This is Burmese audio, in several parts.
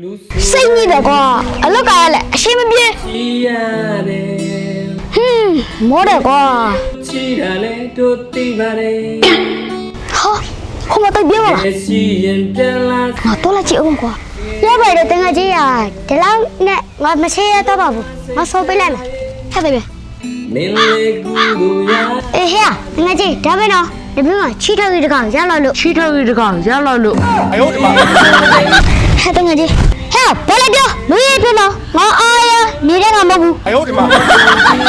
လူစိတ်ညစ်တယ်ကွာအလောက်ကရလဲအရှင်းမပြေချီရတယ်ဟင်းမောတယ်ကွာချီတာလဲတို့သိပါတယ်ဟာဟိုမတိုက်ပြေးပါလားလက်ရှိရင်ပြန်လာငါတော့လာကြည့်အောင်ကွာရပါတယ်တကယ်ကြီးရဒီလောက်နဲ့ငါမချေရတော့ပါဘူးငါဆိုပေးလိုက်မယ်ဟဲ့ဘေဘမင်းလေးကူကိုရအေးဟဲ့တကယ်ကြီးဒါပဲနော် ဒီဘက်မှာချီထောက်ကြီးတစ်ကောင်ရလာလို့ချီထောက်ကြီးတစ်ကောင်ရလာလို့အယောဒီမှာဟဲ့တငယ်ကြီးဟဲ့ဘာလဲပြောမင်းရဲ့ပြမငါအားရနေတဲ့ငါမဟုတ်ဘူးအယောဒီမှာ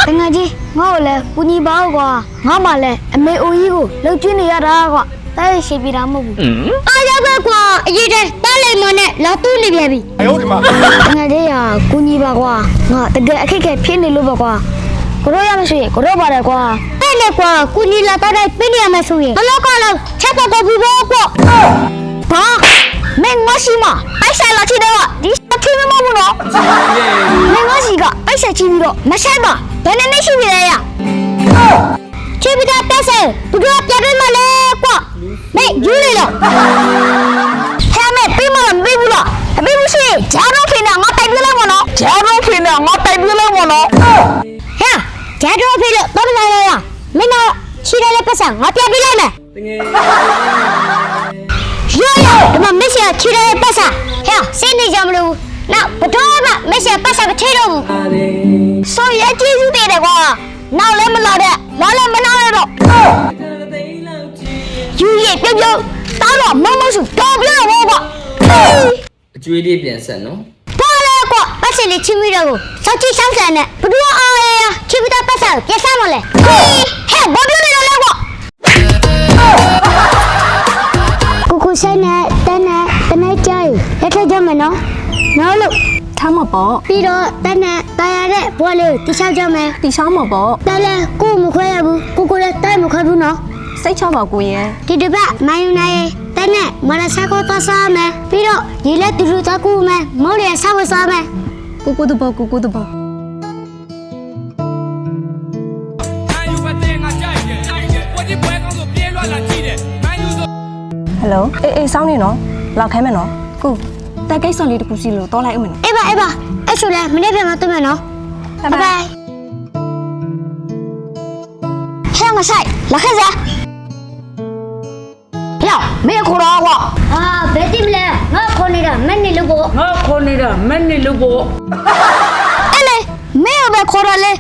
တငယ်ကြီးငါ့ကိုလည်းပူညီပါ့ကွာငါမှလည်းအမေအိုကြီးကိုလှုပ်ကျွေးနေရတာကွာတားရရှိပြတာမဟုတ်ဘူးအားရပဲကွာအရေးတည်းတားလိုက်မနဲ့လာတူးနေပြန်ပြီအယောဒီမှာတငယ်ကြီးကကူညီပါကွာငါတကယ်အခက်ခဲဖြစ်နေလို့ပါကွာ ကိုရောရမရှိရင်ကိုရောပါတယ်ကွာတဲ့လေကွာကူညီလာတော့တိုင်းပြနေရမယ်ဆိုရင်ဘလောက်ကလည်းချက်တော့တော့ဘူးပေါ့ကွာဘာမင်းမရှိမအိုက်ဆိုင်လာချီတော့ဒီချီမမဘူးနော်မင်းမရှိကအိုက်ဆိုင်ချီပြီးတော့မဆိုင်ပါဘယ်နဲ့နဲ့ရှိပြီလဲရချီပြီးတော့တက်ဆယ်ဘုရားပြတယ်မလဲကွာမင်းယူနေလို့ဟဲ့မေပြီးမလားမပြီးဘူးလားမပြီးဘူးရှိဂျာတော့ဖိနေငါတိုက်ပြလိုက်မနော်ဂျာတော့ ဂျာတော့ဖိလို့တော့လာရရမင်းတော့ချီရတဲ့ပတ်စံငါပြပြလိုက်မယ်တငယ်ရောရောဒီမှာမစ်ရှာချီရတဲ့ပတ်စံဟဲ့စင်းနေကြမလို့နောက်ဘတော်ကမစ်ရှာပတ်စံမထိတော့ဘူးပါတယ်ဆိုရကျေးဇူးတင်တယ်ကွာနောက်လည်းမလာတဲ့လာလည်းမနာရတော့ခါသိန်းလောက်ချီယူရပြုတ်ပြုတ်တားတော့မမစုတော်ပြတော့ဘောကွာအကျွေးလေးပြန်ဆက်နော်ဘာလဲကွာပတ်စံလေးချင်းပြီးတော့ကိုစောက်ချီဆောင်းဆန်နဲ့ဘသူအား ရရချီပြီးတော့ပတ်စံကိုပြဆမ်းမလဲဟေးဟဲ့ဘာပြောနေလဲကွာကိုကိုဆိုင်နဲ့တန်းနဲ့တနေ့ကြိုင်လက်ထက်ကြမယ်နော်နော်လို့ထားမှာပေါ့ပြီးတော့တန်းနဲ့တာရတဲ့ဘွားလေးကိုတိချောက်ကြမယ်တီရှောင်းမှာပေါ့တန်းလဲကိုကိုမခွဲရဘူးကိုကိုလည်းတိုက်မခွဲဘူးနော်စိတ်ချပါကိုရဲ့ဒီတစ်ပတ်မိုင်းယူနိုင်တန်းနဲ့မလာဆက်ကိုသွားစားမယ်ပြီးတော့ရေလက်တူတူသွားကူမယ်မော်ရီဆောက်ဝစားမယ်ကိုကိုတဘောကိုကိုတဘော ယ်လိုအေးအေးစောင်းနေနော်လောက်ခဲမယ်နော်ကိုတက်ကိစ္စလေးတစ်ခုစီလို့တော့လိုက်အောင်မယ်နော်အေးပါအေးပါအဲ့ဆိုလဲမနေ့ပြန်မတွေ့မယ်နော်ဘိုင်ဘိုင်ဟဲ့ငါဆိုင်လာခဲ့စားဟဲ့မင်းခေါ်တော့ကွာအာဘယ်တိမလဲငါခေါ်နေတာမနေ့လို့ကိုငါခေါ်နေတာမင်းနေလို့ပေါ့အဲ့လေမင်းဘယ်ခေါ်ရလဲ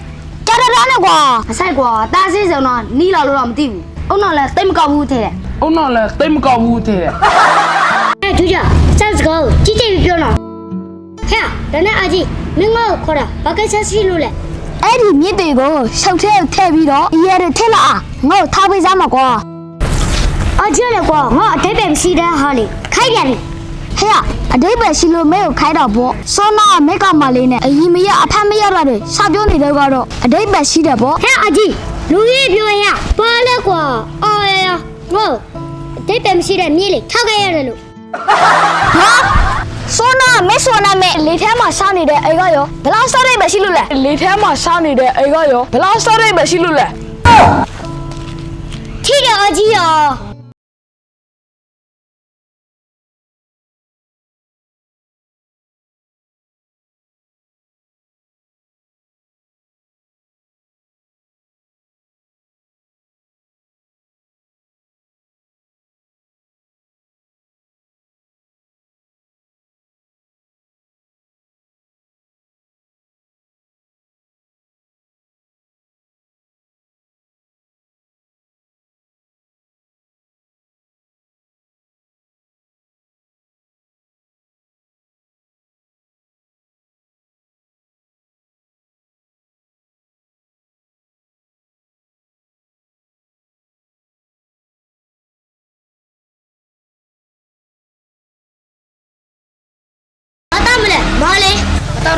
ကြားရတာနဲ့ကွာအဆိုင်ကွာတားစီးစုံတော့နီးလာလို့တော့မသိဘူးအုံတော့လဲတိတ်မကောက်ဘူးထဲတယ် အုံတော့လည်းတိတ်မကောက်ဘူးတဲ့အဲ့ကျူကြစက်စကောကြီးကြီးပြောတော့ဟဲ့ဒါနဲ့အကြီးမင်းငါ့ကိုခေါ်တာဘာကိစ္စရှိလို့လဲအဲ့ဒီမြစ်တွေကိုရှောက်ထဲထည့်ပြီးတော့အရဲတွေထည့်လာငါ့ကိုထားပေးစမ်းမှာကွာအကျလေကွာငါအတိတ်ပဲမရှိတဲ့ဟာလေခိုက်ပြန်ပြီဟဲ့အတိတ်ပဲရှိလို့မဲကိုခိုက်တော့ပေါ့စောနာမဲကမလေးနဲ့အရင်မရအဖက်မရတာတွေစပြောနေတော့ကတော့အတိတ်ပဲရှိတယ်ပေါ့ဟဲ့အကြီးလူကြီးပြောရပါလဲကွာအော်ရရ ငါအတိတ်ပဲမရှိတဲ့မြေးလေထောက်ခဲ့ရတယ်လို့ဟာဆိုနာမဲဆိုနာမဲလေထဲမှာစားနေတဲ့အိမ်ကရောဘယ်လောက်စားရိတ်ပဲရှိလို့လဲလေထဲမှာစားနေတဲ့အိမ်ကရောဘယ်လောက်စားရိတ်ပဲရှိလို့လဲထိတယ်အကြီးရော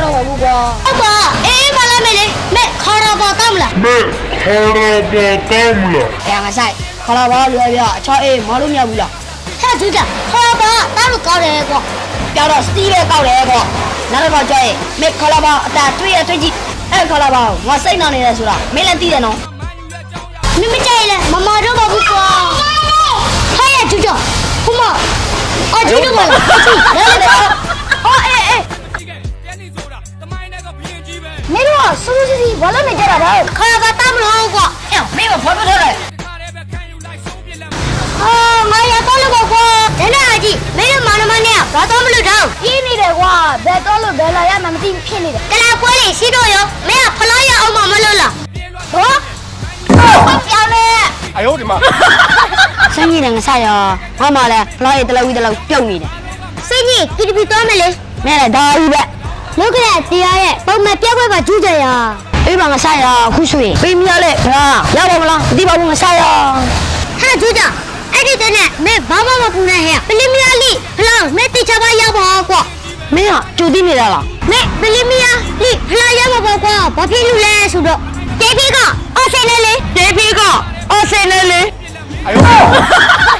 တော့ပါဘူးကွာဟုတ်ပါအေးမလာမယ်လေမဲ့ခေါ်တော့ပါကောင်းမလားမဲခေါ်တော့ပါကောင်းမလားအဲငါဆိုင်ခေါ်တော့ပါလွယ်ပြအချောအေးမလို့မရဘူးလားဟဲ့သူကခေါ်တော့ပါတောက်လို့ကောင်းတယ်ကွာပြောင်းတော့စတီးလဲကောက်တယ်ကွာနောက်တော့ကြောက်ရင်မဲခေါ်တော့ပါအတာတွေ့ရတွေ့ကြည့်အဲ့ခေါ်တော့ပါငါစိတ်နှောင်နေတယ်ဆိုတာမင်းလည်းသိတယ်နော်နင်မကြိုက်လဲမမတော့ပါဘူးကွာဟဲ့ကျူကျခုမအော်ကျူကျမလား 哎呦我的妈！ ဆင်းကြီးလည်းငဆရငါမှလည်းဖလားရတလောက်ကြီးတလောက်ပြုတ်နေတယ် စိတ်ကြီးကီတပီသွားမယ်လေ မင်းလည်းဒါကြီးပဲ လောကရတရားရဲ့ပုံမှန်ပြက်ခွက်ပါကျူးကြရ အေးပါငဆရခုဆိုရင်ပေးမရလေဟာရပါမလားမသိပါဘူးငဆရ ဟာကျူးကြအဲ့ဒီတဲ့နဲ့မင်းဘာမှမပူနဲ့ဟဲ့ပလီမီယာလိဖလားမင်းတိချပါရောက်ပါကွာ မင်းကကြိုသိနေတာလား မင်းပလီမီယာလိဖလားရောက်ပါကွာဘာဖြစ်လို့လဲဆိုတော့တေဖေကအော်ဆယ်လေလေ တေဖေက အော်ဆယ်နေလေ哎呦！